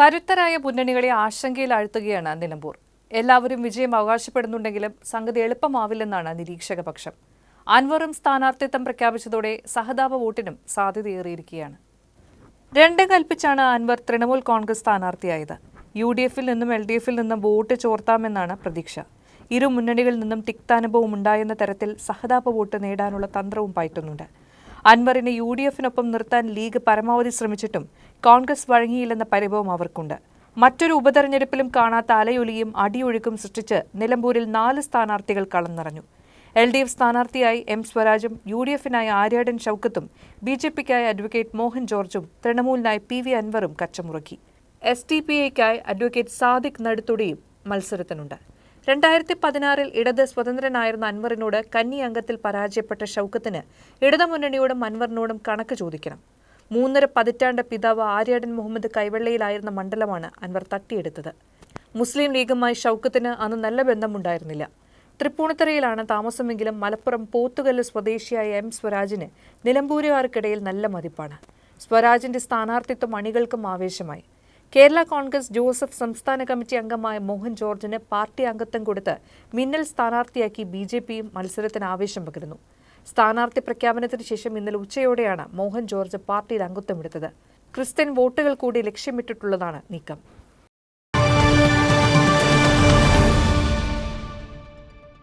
കരുത്തരായ മുന്നണികളെ ആശങ്കയിൽ ആഴ്ത്തുകയാണ് നിലമ്പൂർ. എല്ലാവരും വിജയം അവകാശപ്പെടുന്നുണ്ടെങ്കിലും സംഗതി എളുപ്പമാവില്ലെന്നാണ് നിരീക്ഷക പക്ഷം അൻവറും സ്ഥാനാർത്ഥിത്വം പ്രഖ്യാപിച്ചതോടെ സഹതാപ വോട്ടിനും സാധ്യതയേറിയിരിക്കുകയാണ്. രണ്ടും കൽപ്പിച്ചാണ് അൻവർ തൃണമൂൽ കോൺഗ്രസ് സ്ഥാനാർത്ഥിയായത്. യു ഡി എഫിൽ നിന്നും എൽ ഡി എഫിൽ നിന്നും വോട്ട് ചോർത്താമെന്നാണ് പ്രതീക്ഷ. ഇരു മുന്നണികളിൽ നിന്നും തിക്താനുഭവം ഉണ്ടായെന്ന തരത്തിൽ സഹതാപ വോട്ട് നേടാനുള്ള തന്ത്രവും പയറ്റുന്നുണ്ട്. അൻവറിനെ യു ഡി എഫിനൊപ്പം നിർത്താൻ ലീഗ് പരമാവധി ശ്രമിച്ചിട്ടും കോൺഗ്രസ് വഴങ്ങിയില്ലെന്ന പരിഭവം അവർക്കുണ്ട്. മറ്റൊരു ഉപതെരഞ്ഞെടുപ്പിലും കാണാത്ത അലയൊലിയും അടിയൊഴുക്കും സൃഷ്ടിച്ച് നിലമ്പൂരിൽ നാല് സ്ഥാനാർത്ഥികൾ കളം നിറഞ്ഞു എൽ ഡി എഫ് സ്ഥാനാർത്ഥിയായി എം സ്വരാജും യു ഡി എഫിനായി ആര്യാടൻ ഷൌക്കത്തും ബി ജെ പിക്കായി അഡ്വക്കേറ്റ് മോഹൻ ജോർജും തൃണമൂലിനായി പി വി അൻവറും കച്ചമുറുക്കി. എസ് ടി പി ഐക്കായി അഡ്വക്കേറ്റ് സാദിഖ് നടുത്തുടിയും മത്സരത്തിനുണ്ട്. രണ്ടായിരത്തി പതിനാറിൽ ഇടത് സ്വതന്ത്രനായിരുന്ന അൻവറിനോട് കന്നി അംഗത്തിൽ പരാജയപ്പെട്ട ഷൌക്കത്തിന് ഇടതുമുന്നണിയോടും അൻവറിനോടും കണക്ക് ചോദിക്കണം. മൂന്നര പതിറ്റാണ്ട് പിതാവ് ആര്യാടൻ മുഹമ്മദ് കൈവെള്ളയിലായിരുന്ന മണ്ഡലമാണ് അൻവർ തട്ടിയെടുത്തത്. മുസ്ലിം ലീഗുമായി ഷൌക്കത്തിന് അന്ന് നല്ല ബന്ധമുണ്ടായിരുന്നില്ല. തൃപ്പൂണിത്തറയിലാണ് താമസമെങ്കിലും മലപ്പുറം പോത്തുകല്ല് സ്വദേശിയായ എം സ്വരാജിന് നിലമ്പൂരുകാർക്കിടയിൽ നല്ല മതിപ്പാണ്. സ്വരാജിന്റെ സ്ഥാനാർത്ഥിത്വം അണികൾക്കും ആവേശമായി. കേരള കോൺഗ്രസ് ജോസഫ് സംസ്ഥാന കമ്മിറ്റി അംഗമായ മോഹൻ ജോർജിന് പാർട്ടി അംഗത്വം കൊടുത്ത് മിന്നൽ സ്ഥാനാർത്ഥിയാക്കി ബി ജെ പിയും മത്സരത്തിന് ആവേശം പകരുന്നു. സ്ഥാനാർത്ഥി പ്രഖ്യാപനത്തിന് ശേഷം ഇന്നലെ ഉച്ചയോടെയാണ് മോഹൻ ജോർജ് പാർട്ടിയിൽ അംഗത്വമെടുത്തത് ക്രിസ്ത്യൻ വോട്ടുകൾ കൂടി ലക്ഷ്യമിട്ടിട്ടുള്ളതാണ് നീക്കം.